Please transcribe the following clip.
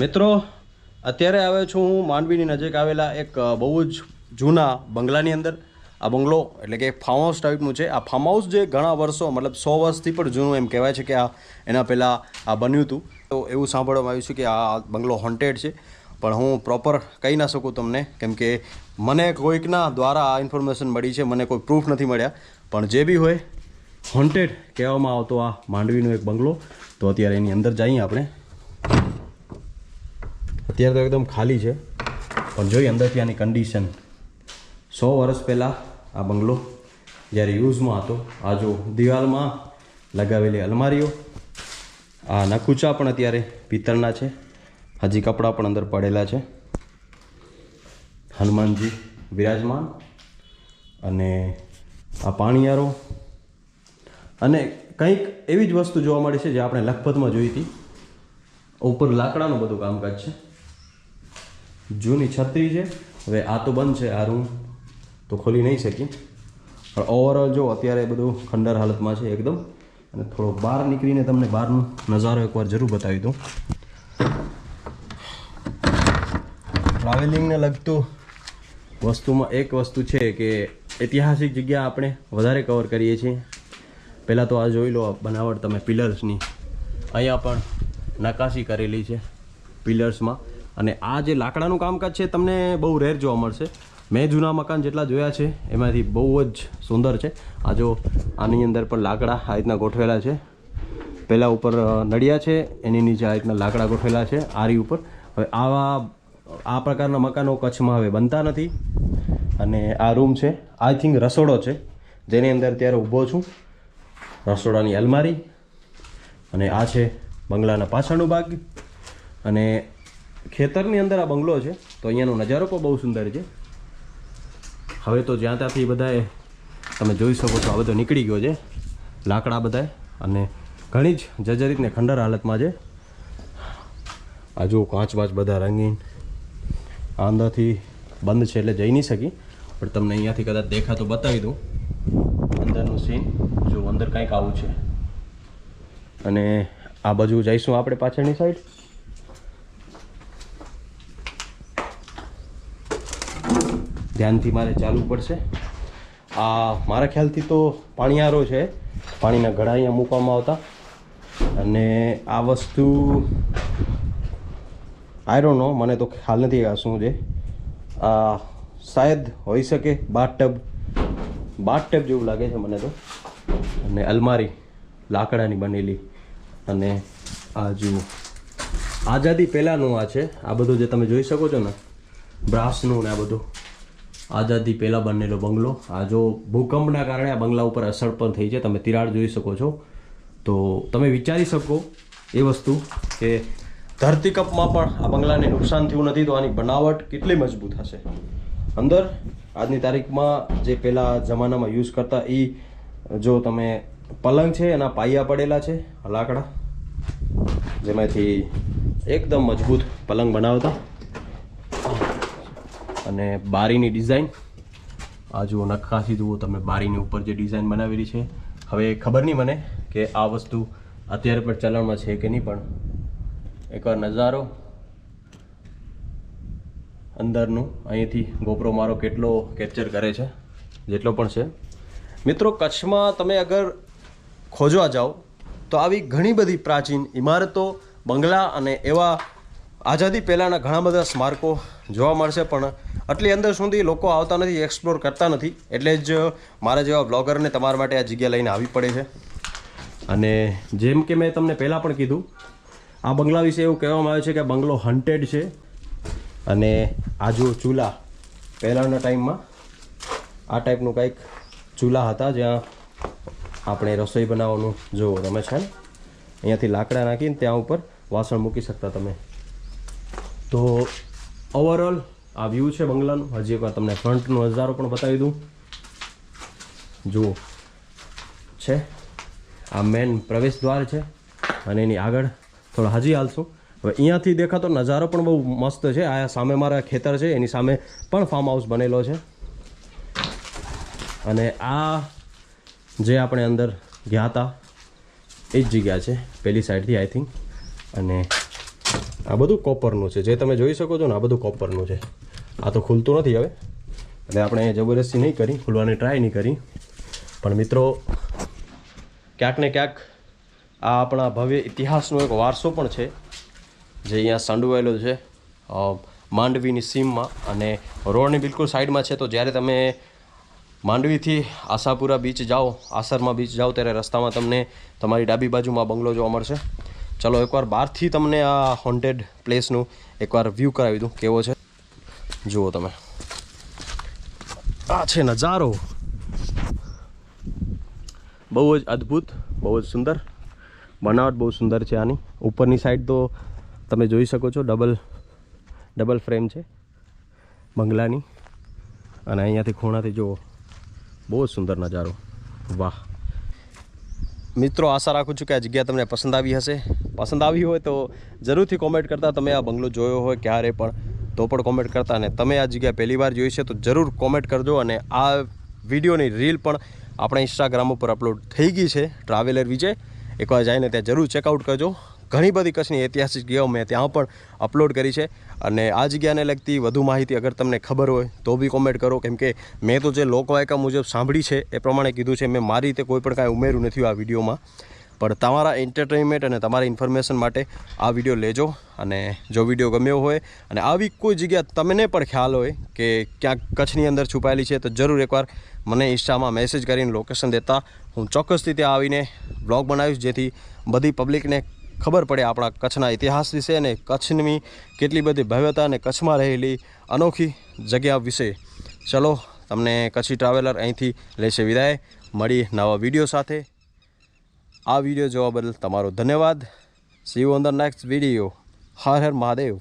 મિત્રો, અત્યારે આવ્યો છું હું માંડવીની નજીક આવેલા એક બહુ જ જૂના બંગલાની અંદર. આ બંગલો એટલે કે ફાર્મ હાઉસ ટાઈપનું છે. આ ફાર્મ હાઉસ જે ઘણા વર્ષો, મતલબ સો વર્ષથી પણ જૂનું એમ કહેવાય છે કે આ એના પહેલાં આ બન્યું હતું. તો એવું સાંભળવામાં આવ્યું છે કે આ બંગલો હોન્ટેડ છે. પણ હું પ્રોપર કહી ના શકું તમને, કેમ કે મને કોઈકના દ્વારા આ ઇન્ફોર્મેશન મળી છે, મને કોઈ પ્રૂફ નથી મળ્યા. પણ જે બી હોય હોન્ટેડ કહેવામાં આવતો આ માંડવીનો એક બંગલો. તો અત્યારે એની અંદર જઈએ આપણે. અત્યારે તો એકદમ ખાલી છે. પણ જોઈએ અંદરથી આની કન્ડિશન સો વર્ષ પહેલાં આ બંગલો જ્યારે યુઝમાં હતો, આ જો દિવાલમાં લગાવેલી અલમારીઓ, આ નકુચા પણ અત્યારે પિત્તળના છે. હજી કપડાં પણ અંદર પડેલા છે. હનુમાનજી વિરાજમાન અને આ પાણીયારો અને કંઈક એવી જ વસ્તુ જોવા મળી છે જે આપણે લખપતમાં જોઈ હતી. ઉપર લાકડાનું બધું કામકાજ છે. જૂની છત્રી છે. હવે આ તો બંધ છે, આ રૂમ તો ખોલી નહીં શકી. પણ ઓવરઓલ જો અત્યારે બધું ખંડર હાલતમાં છે એકદમ. અને થોડો બહાર નીકળીને તમને બહારનો નજારો એકવાર જરૂર બતાવી દઉં. ટ્રાવેલિંગને લગતું વસ્તુમાં એક વસ્તુ છે કે ઐતિહાસિક જગ્યા આપણે વધારે કવર કરીએ છીએ. પહેલાં તો આ જોઈ લો બનાવટ તમે પિલર્સની અહીંયા પણ નકાશી કરેલી છે પિલર્સમાં અને આ જે લાકડાનું કામકાજ છે, તમને બહુ રેર જોવા મળશે. મેં જૂના મકાન જેટલા જોયા છે, એમાંથી બહુ જ સુંદર છે. આ જો આની અંદર પણ લાકડા આ રીતના ગોઠવેલા છે. પહેલાં ઉપર નડિયા છે, એની નીચે આ રીતના લાકડા ગોઠવેલા છે, આરી ઉપર. હવે આવા, આ પ્રકારના મકાનો કચ્છમાં હવે બનતા નથી. અને આ રૂમ છે આઈ થિંક રસોડો છે, જેની અંદર અત્યારે ઊભો છું. રસોડાની અલમારી. અને આ છે બંગલાના પાછળનો ભાગ અને ખેતરની અંદર આ બંગલો છે, તો અહીંયાનો નજારો પણ બહુ સુંદર છે. હવે તો જ્યાં ત્યાંથી બધાએ તમે જોઈ શકો છો, આ બધો નીકળી ગયો છે, લાકડા બધાએ, અને ઘણી જ જર્જરિત ને ખંડર હાલતમાં છે. આ જુઓ, કાચ બાચ બધા રંગીન આ બંધ છે એટલે જઈ નહીં શકી. પણ તમને અહીંયાથી કદાચ દેખાતું બતાવી દઉં. અંદરનું સીન જો અંદર કંઈક આવું છે. અને આ બાજુ જઈશું આપણે પાછળની સાઈડ ધ્યાનથી મારે ચાલવું પડશે. આ મારા ખ્યાલથી તો પાણીયારો છે. પાણીના ઘડા અહીંયા મૂકવામાં આવતા. અને આ વસ્તુ આયરો નો મને તો ખ્યાલ નથી આ શું છે. આ શાયદ હોઈ શકે બાથટબ બાથટબ જેવું લાગે છે મને તો. અને અલમારી, લાકડાની બનેલી. અને આ જુઓ. આઝાદી પહેલાંનું આ છે. આ બધું જે તમે જોઈ શકો છો ને, બ્રાસનું ને આ બધું. આઝાદી પહેલાં બનેલો બંગલો. આ જો ભૂકંપના કારણે આ બંગલા ઉપર અસર પણ થઈ છે, તમે તિરાડ જોઈ શકો છો. તો તમે વિચારી શકો એ વસ્તુ કે ધરતીકપમાં પણ આ બંગલાને નુકસાન થયું નથી, તો આની બનાવટ કેટલી મજબૂત હશે? અંદર, આજની તારીખમાં જે પહેલાં જમાનામાં યુઝ કરતા એ જો તમે પલંગ છે, એના પાયા પડેલા છે, લાકડા, જેમાંથી એકદમ મજબૂત પલંગ બનાવતા. અને બારીની ડિઝાઇન. આ જુઓ નખાથી જુઓ, તમે બારીની ઉપર જે ડિઝાઇન બનાવેલી છે. હવે ખબર નહીં મને કે આ વસ્તુ અત્યારે પણ ચલણમાં છે કે નહીં પણ. એકવાર નજારો અંદરનું, અહીંથી ગોપરો મારો કેટલો કેપ્ચર કરે છે, જેટલો પણ છે. મિત્રો, કચ્છમાં તમે અગર ખોજવા જાઓ, તો આવી ઘણી બધી પ્રાચીન ઇમારતો, બંગલા અને એવા આઝાદી પહેલાંના ઘણા બધા સ્મારકો જોવા મળશે, પણ આટલી અંદર સુધી લોકો આવતા નથી એક્સપ્લોર કરતા નથી. એટલે જ મારા જેવા બ્લોગરને તમારા માટે આ જગ્યા લઈને આવી પડે છે. અને જેમ કે મેં તમને પહેલાં પણ કીધું, આ બંગલા વિશે એવું કહેવામાં આવે છે કે બંગલો હન્ટેડ છે. અને આ જો ચૂલા, પહેલાંના ટાઈમમાં આ ટાઈપનું કંઈક ચૂલા હતા જ્યાં આપણે રસોઈ બનાવવાનું જો તમે છે ને, અહીંયાથી લાકડા નાખીને ત્યાં ઉપર વાસણ મૂકી શકતા તમે. તો ઓવરઓલ આ વ્યૂ છે બંગલાનું. હજી એકવાર તમને ફ્રન્ટનો નજારો પણ બતાવી દઉં. જુઓ. છે. આ મેન પ્રવેશ દ્વાર છે અને એની આગળ થોડા હજી હાલશું. હવે અહીંયાથી દેખાતો નજારો પણ બહુ મસ્ત છે. આ સામે મારા ખેતર છે. એની સામે પણ ફાર્મ હાઉસ બનેલો છે. અને આ જે આપણે અંદર ગયા હતા, એ જ જગ્યા છે. પેલી સાઈડથી આઈ થિંક અને આ બધું કોપરનું છે. જે તમે જોઈ શકો છો ને, આ બધું કોપરનું છે. આ તો ખુલતું નથી હવે. એટલે આપણે જબરદસ્તી નહીં કરી, ખુલવાની ટ્રાય નહીં કરી. પણ મિત્રો, ક્યાંક ને ક્યાંક આ આપણા ભવ્ય ઇતિહાસનો એક વારસો પણ છે, જે અહીંયા સંડવાયેલો છે માંડવીની સીમમાં. અને રોડની બિલકુલ સાઈડમાં છે, તો જ્યારે તમે માંડવીથી આશાપુરા બીચ જાઓ, આસરમાં બીચ જાઓ, ત્યારે રસ્તામાં તમને તમારી ડાબી બાજુમાં બંગલો જોવા મળશે. ચલો, એકવાર બહારથી તમને આ હોન્ટેડ પ્લેસનું એકવાર વ્યૂ કરાવી દઉં, કેવો છે? જુઓ તમે. આ છે નજારો. બહુ જ અદ્ભુત, બહુ જ સુંદર. બનાવટ બહુ સુંદર છે આની. ઉપરની સાઈડ તો તમે જોઈ શકો છો ડબલ ડબલ ફ્રેમ છે બંગલાની. અને અહીંયાથી ખૂણાથી જુઓ. બહુ જ સુંદર નજારો. વાહ. મિત્રો, આશા રાખું છું કે આ જગ્યા તમને પસંદ આવી હશે. પસંદ આવી હોય તો જરૂરથી કોમેન્ટ કરતા તમે આ બંગલો જોયો હોય ક્યારે પણ. તો પણ કોમેન્ટ કરતા અને તમે આ જગ્યા પહેલી વાર જોઈ છે તો જરૂર કોમેન્ટ કરજો અને આ વિડીયોની રીલ પણ આપણા ઇન્સ્ટાગ્રામ ઉપર અપલોડ થઈ ગઈ છે ટ્રાવેલર વિજય એકવાર જઈને ત્યાં જરૂર ચેકઆઉટ કરજો. ઘણી બધી કચ્છની ઐતિહાસિક જગ્યાઓ મેં ત્યાં પણ અપલોડ કરી છે અને આ જગ્યાને લગતી વધુ માહિતી અગર તમને ખબર હોય તો બી કોમેન્ટ કરો. કેમ કે મેં તો જે લોકવાયકા મુજબ સાંભળી છે એ પ્રમાણે કીધું છે, મેં મારી રીતે કોઈ પણ કાંઈ ઉમેર્યું નથી આ વિડીયોમાં. પણ તમારા એન્ટરટેનમેન્ટ અને તમારા ઇન્ફોર્મેશન માટે આ વીડિયો લેજો અને જો વીડિયો ગમ્યો હોય અને આવી કોઈ જગ્યા તમને પણ ખ્યાલ હોય કે ક્યાંક કચ્છની અંદર છુપાયેલી છે, તો જરૂર એકવાર મને ઇન્સ્ટામાં મેસેજ કરીને લોકેશન દેતા હું ચોક્કસથી ત્યાં આવીને બ્લોગ બનાવીશ, જેથી બધી પબ્લિકને ખબર પડે આપણા કચ્છના ઇતિહાસ વિશે અને કચ્છની કેટલી બધી ભવ્યતા અને કચ્છમાં રહેલી અનોખી જગ્યા વિશે. ચલો, તમને કચ્છી ટ્રાવેલર અહીંથી લેશે વિદાય. મળી નવા વીડિયો સાથે. આ વીડિયો જોવા બદલ તમારો ધન્યવાદ. See you on the next video હર હર મહાદેવ.